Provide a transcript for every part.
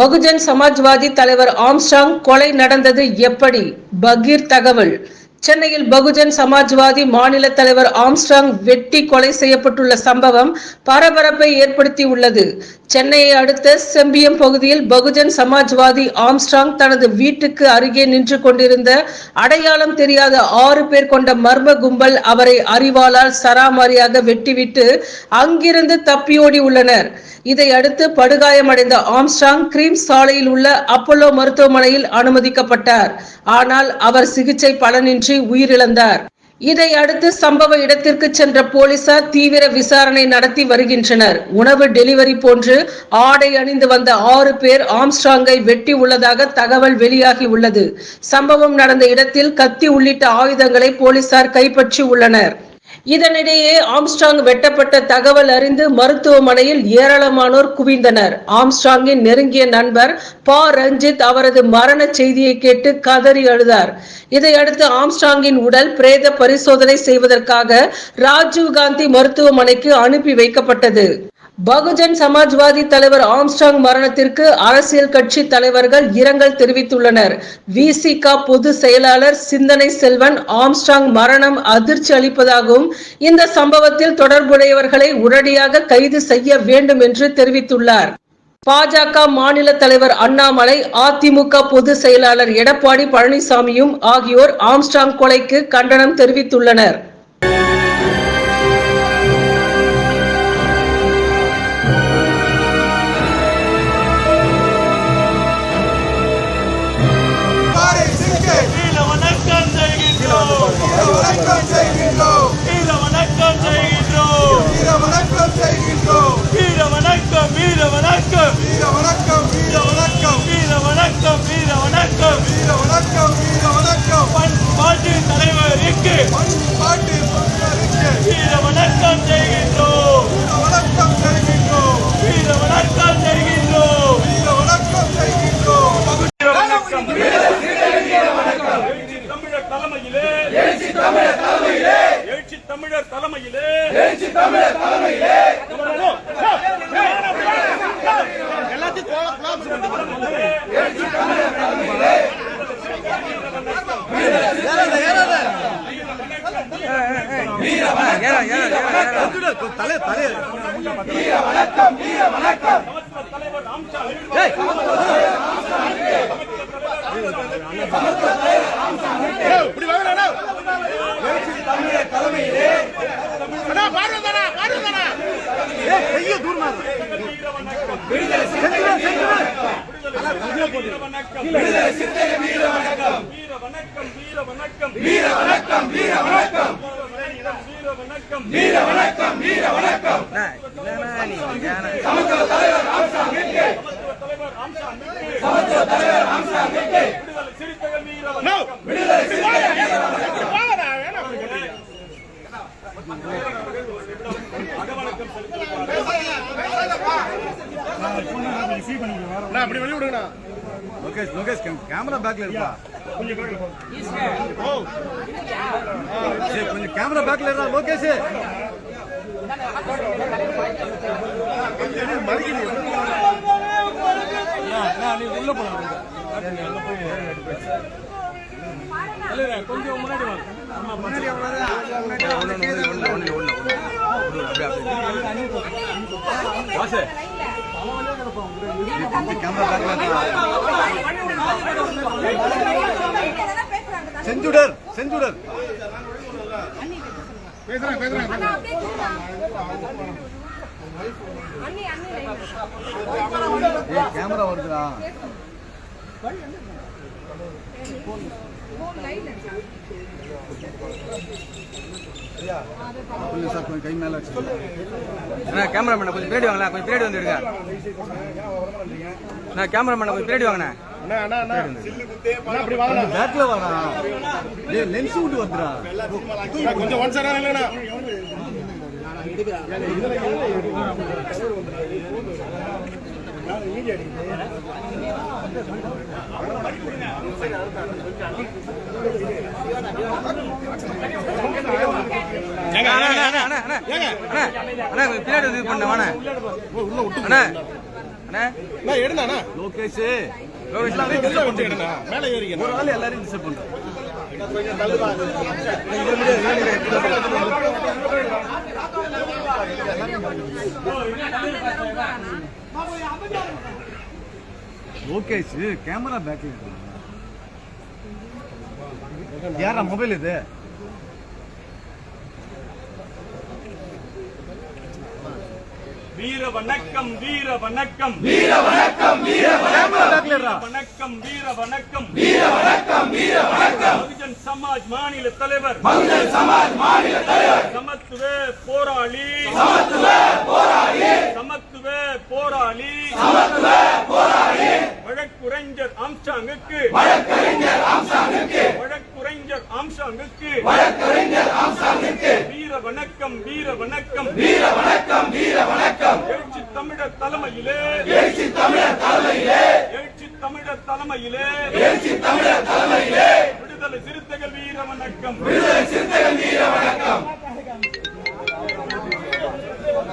பகுஜன் சமாஜ்வாதி தலைவர் ஆம்ஸ்டாங் கொலை நடந்தது எப்படி? பகீர் தகவல். சென்னையில் பகுஜன் சமாஜ்வாதி மாநில தலைவர் ஆம்ஸ்டாங் வெட்டி கொலை செய்யப்பட்டுள்ள சம்பவம் பரபரப்பை ஏற்படுத்தியுள்ளது. சென்னையை அடுத்த செம்பியம் பகுதியில் பகுஜன் சமாஜ்வாதி ஆம்ஸ்டாங் தனது வீட்டுக்கு அருகே நின்று கொண்டிருந்த அடையாளம் தெரியாத ஆறு பேர் கொண்ட மர்ம கும்பல் அவரை அறிவாளால் சராமாரியாக வெட்டிவிட்டு அங்கிருந்து தப்பியோடி உள்ளனர். இதை அடுத்து படுகாயமடைந்த ஆம்ஸ்டாங் கிரீம் சாலையில் உள்ள அப்போலோ மருத்துவமனையில் அனுமதிக்கப்பட்டார். ஆனால் அவர் சிகிச்சை பலனின்றி உயிரிழந்தார். இதை அடுத்து சம்பவ இடத்திற்கு சென்ற போலீசார் தீவிர விசாரணை நடத்தி வருகின்றனர். உணவு டெலிவரி போன்று ஆடை அணிந்து வந்த ஆறு பேர் ஆம்ஸ்ட்ராங்கை வெட்டி உள்ளதாக தகவல் வெளியாகி உள்ளது. சம்பவம் நடந்த இடத்தில் கத்தி உள்ளிட்ட ஆயுதங்களை போலீசார் கைப்பற்றி உள்ளனர். இதனிடையே ஆம்ஸ்டாங் வெட்டப்பட்ட தகவல் அறிந்து மருத்துவமனையில் ஏராளமானோர் குவிந்தனர். ஆம்ஸ்டாங்கின் நெருங்கிய நண்பர் பா. ரஞ்சித் அவரது மரண செய்தியை கேட்டு கதறி அழுதார். இதையடுத்து ஆம்ஸ்டாங்கின் உடல் பிரேத பரிசோதனை செய்வதற்காக ராஜீவ் காந்தி மருத்துவமனைக்கு அனுப்பி வைக்கப்பட்டது. பகுஜன் சமாஜ்வாதி தலைவர் ஆம்ஸ்டாங் மரணத்திற்கு அரசியல் கட்சி தலைவர்கள் இரங்கல் தெரிவித்துள்ளனர். விசிகா பொது செயலாளர் சிந்தனை செல்வன் ஆம்ஸ்டாங் மரணம் அதிர்ச்சி அளிப்பதாகவும் இந்த சம்பவத்தில் தொடர்புடையவர்களை உடனடியாக கைது செய்ய வேண்டும் என்று தெரிவித்துள்ளார். பாஜக மாநில தலைவர் அண்ணாமலை அதிமுக பொதுச் செயலாளர் எடப்பாடி பழனிசாமியும் ஆகியோர் ஆம்ஸ்டாங் கொலைக்கு கண்டனம் தெரிவித்துள்ளனர். தலைமையிலே வீர வணக்கம் வீர வணக்கம் வீர வணக்கம் வணக்கம் வீர வணக்கம் வீர வணக்கம் சமத்துவ தலைவர் ராம்சா மில்கே சமத்துவ தலைவர் ராம்சா மில்கே விடுதலை சிறுத்தைகள் வீர வணக்கம் அப்படி வெளியிடுங்கண்ணா. லோகேஷ் லோகேஷ் கேமரா பேக்ல இருப்பா. கொஞ்சம் கேமரா பேக்ல இருக்கா லோகேஷ். நீ உள்ள போலாம் கொஞ்சம் செஞ்சுடர் செஞ்சுடர். பேசுறேன் பேசுறேன் கேமரா வருதுடா. கை மேல அண்ணா கேமராமேன் கொஞ்சம் பின்னாடி வாங்கண்ணா கொஞ்சம் பின்னாடி வந்துடுங்க நான் கேமராமேன் கொஞ்சம் பின்னாடி வாங்கண்ணா. பேக்ல வாடா. லென்ஸ் விட்டு வந்துடா. அண்ணா அண்ணா அண்ணா அண்ணா அண்ணா அண்ணா கொஞ்சம் பின்னாடி பண்ண அண்ணா. அண்ணா. எடுண்ணா லோகேஷ். மேலே ஏறிங்க ஒரு ஆள் எல்லாரையும் டிஸ்டர்ப் பண்றேன் லோகேஷ் கேமரா பேக்ல யாரா மொபைல் இது? வீர வணக்கம் வீர வணக்கம். வீர வணக்கம் வீர வணக்கம். வீர வணக்கம் வீர வணக்கம். வீர வணக்கம் பகுஜன் சமாஜ் மாநில தலைவர். பகுஜன் சமாஜ் மாநில தலைவர். சமத்துவ போராளி. சமத்துவ போராளி. சமத்துவ போராளி. சமத்துவ போராளி. வழக்குரைஞர் ஆம்சாங்குக்கு. வழக்கறிஞர் ஆம்சாங்குக்கு. வழக்குரைஞர் ஆம்சாங்குக்கு. வழக்கறிஞர் ஆம்சாங்குக்கு. வீர வணக்கம் வீர வணக்கம். வீர வணக்கம் வீர வணக்கம். எழுச்சி தமிழர் தலைமையிலே. எழுச்சி தமிழர் தலைமையிலே. எழுச்சி தமிழர் தலைமையிலே. எழுச்சி தமிழர் தலைமையிலே. விடுதலை சிறுத்தைகள் வீர வணக்கம். விடுதலை சிறுத்தைகள் வீர வணக்கம்.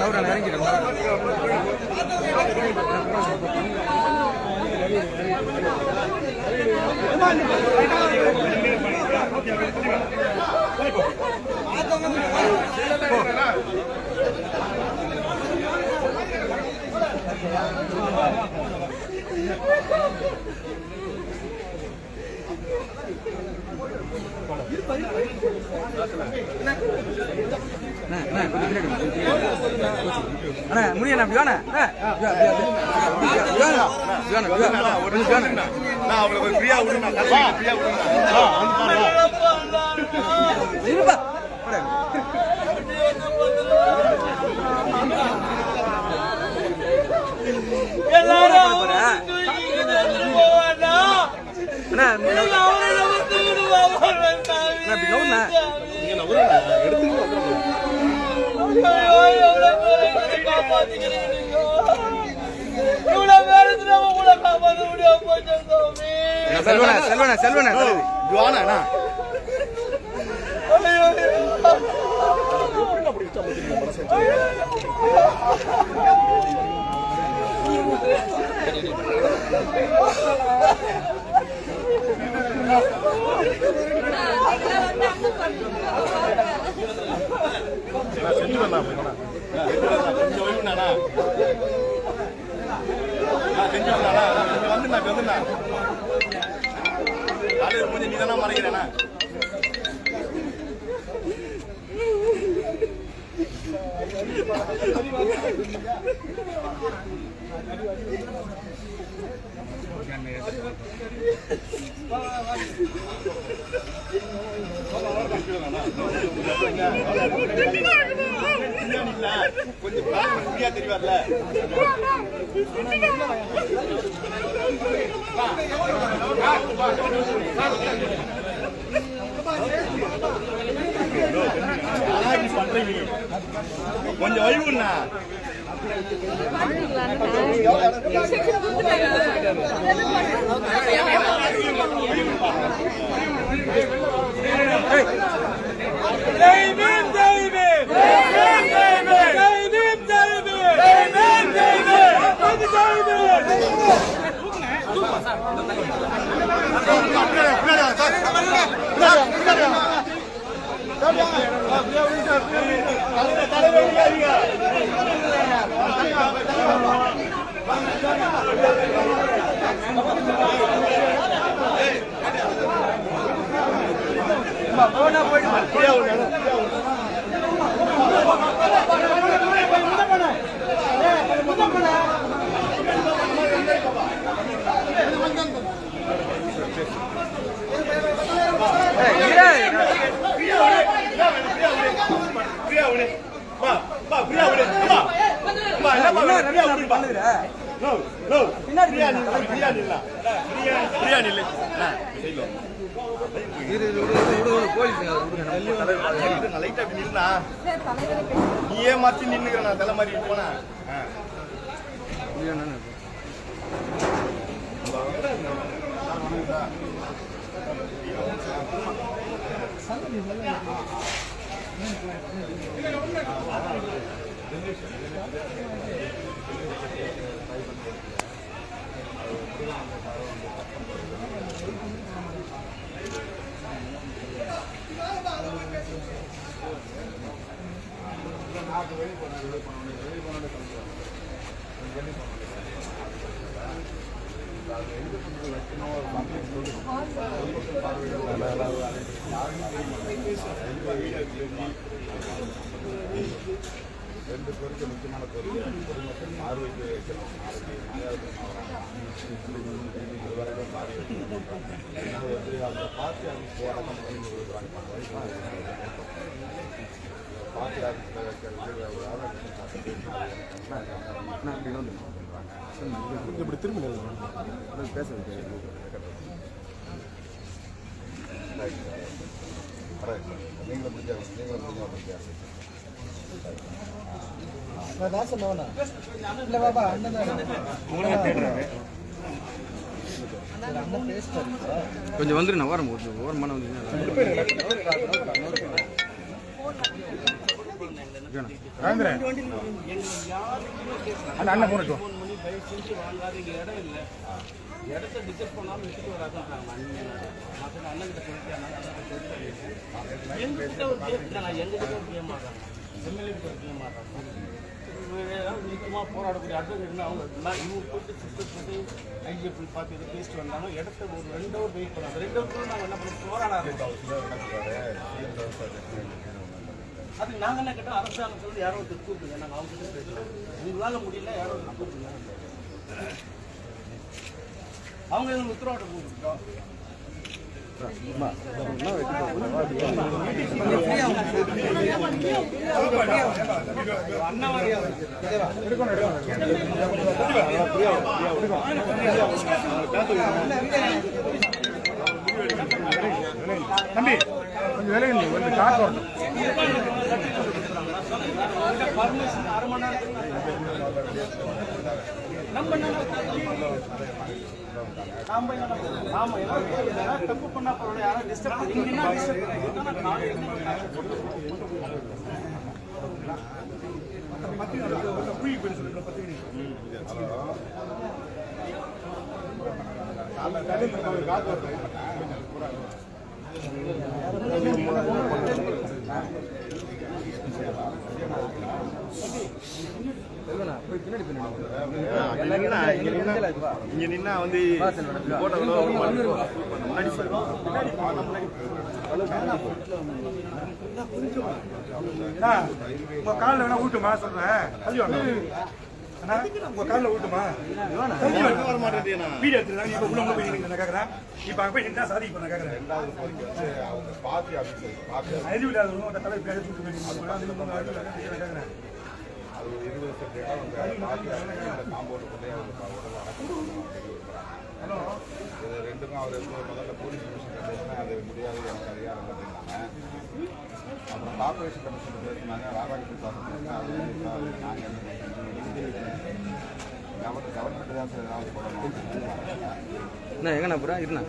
நவுறா இறங்கிடுறேன் அண்ணா, அண்ணா, கொஞ்சம் பின்னாடி வாங்க, கொஞ்சம் பின்னாடி வாங்க. அண்ணா முடியண்ணா அப்படி வாண்ணா அண்ணா, இப்படி வா, இப்படி வா, இப்படி வா. இப்படி வாண்ணா, இப்படி வாண்ணா, இப்படி வாண்ணா. கொஞ்சம் வாண்ணா. நான் அவளுக்கு ஃப்ரீயா விடுங்க ஃப்ரீயா விடுங்க. எல்லாரும் போடா. அவரை தூக்கிக்கிட்டு எடுத்துட்டு போவானா? அண்ணா, இல்ல, கொஞ்சம் தெரிவார்ல கொஞ்சம் ஓய்வுண்ணா ஃப்ரீயா விடு வா வா ஃப்ரீயா விடு வா வா என்ன என்ன ரவி அப்படி பண்ணுகிற? நோ நோ நில்லு. நில்லு ஃப்ரீயா நில்லு ஃப்ரீயா ஃப்ரீயா நில்லு நம்ம தலைவர் பாருங்க. நான் லைட்டா அப்படி நின்னா நீயே மாத்தி நின்னுக்கிற நான் தலை மாதிரி போனேன் இது என்னன்னு ரெண்டு பேருக்கு முக்கியமான பொருள் பொதுமக்கள் பார்வைக்கு வைக்கணும் நாளைக்கு அது வந்து அந்த பார்ட்டி ஆஃபீஸ் போராட்டம் பண்ணி கொடுக்குறாங்க பார்ட்டி ஆஃபீஸில் வைக்கிறது இப்படி திரும்பி பேச நீங்களும் முடிஞ்சா நீங்களும் முடிஞ்சா ஒரு ஓரமான வந்து அந்த அண்ணன் போனட்டு இடத்த டிக்கெட் பண்ணாமல் எடுத்துட்டு வராதுன்றாங்க மற்ற அண்ணன் கிட்ட சொல்லிட்டு எங்ககிட்ட ஒரு கேம் எங்ககிட்ட ஒரு கேம் ஆடுறாங்க எம்எல்ஏ கிட்ட ஒரு கேம் ஆடுறாங்க நீக்கமாக போராடக்கூடிய அட்வொகேட் இருந்தால் அவங்க நான் இவங்க போட்டு சிஸ்டர் போட்டு ஐஜிஎஃப் பார்த்து இது பேசிட்டு வந்தாங்க. இடத்த ஒரு ரெண்டு ஹவர் வெயிட் பண்ணாங்க. ரெண்டு ஹவர் நாங்கள் என்ன பண்ணோம்? போராட ஆரம்பிச்சோம். அது நாங்கள் என்ன கேட்டோம்? அரசாங்கத்தில் யாரோ ஒருத்தர் கூப்பிடுங்க. நாங்கள் அவங்க கிட்ட பேசுகிறோம் உங்களால் முடியல யாரோ ஒருத்தர் கூப்பிடுங்க. அவங்க எங்களுக்கு உத்தரவாதம் கொடுத்துட்டோம். தம்பி கொஞ்சம் விலகி நில்லு, கொஞ்சம் காத்து வரணும் நம்ம தப்பு பண்ணா பரவாயில்ல டிஸ்டர்ப் பண்ணீங்கன்னா இங்க நின்னா வந்து போட்டோல முன்னாடி காலில் வேணா ஊட்டுமா சொல்றேன் அண்ணா, உங்க காலில் ஊட்டுமா. வர மாட்டேன் வீடியோ எடுத்துருக்காங்க இப்ப உள்ள போய் நின்னுங்க, நான் கேக்குறேன். இப்ப அங்க போய் நின்றா சாதிக்க கோரிக்கை வந்து அவங்க பார்ட்டி ஆஃபீஸ் பார்ட்டி நான் எதுவும் இல்லாத உங்க தலைவர் பேச போய் அது இருபது சென்ட் இடம் அவங்க பார்ட்டி ஆஃபீஸ் அந்த காம்பவுண்டுக்குள்ளே அவங்க ப- உடல் அடக்கம் பண்ணணும் சொல்லி விரும்புகிறாங்க. இது ரெண்டுக்கும் அவர் முதல்ல போலீஸ் கமிஷன் அது முடியாது எனக்கு அதிகாரம் அப்படின்னாங்க அப்புறம் கார்பரேஷன் கமிஷன் பேசினாங்க ராதாகிருஷ்ணன் சார் பேசினாங்க அது வந்து சார் நாங்கள் என்ன கவர்மெண்ட் கவர்மெண்ட் தான் சார் ஏதாவது பண்ணணும் என்ன எங்கண்ணா புறா? இருண்ணா.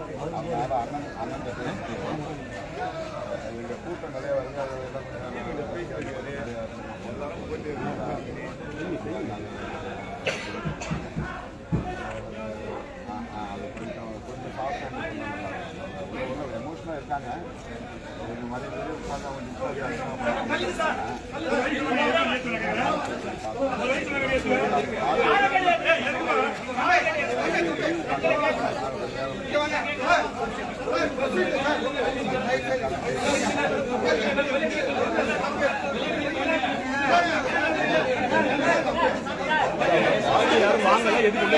எங்க கூட்டம் நிறைய கொஞ்சம் எமோஷனாக இருக்காங்க மாதிரி பார்த்தா எதுக்கு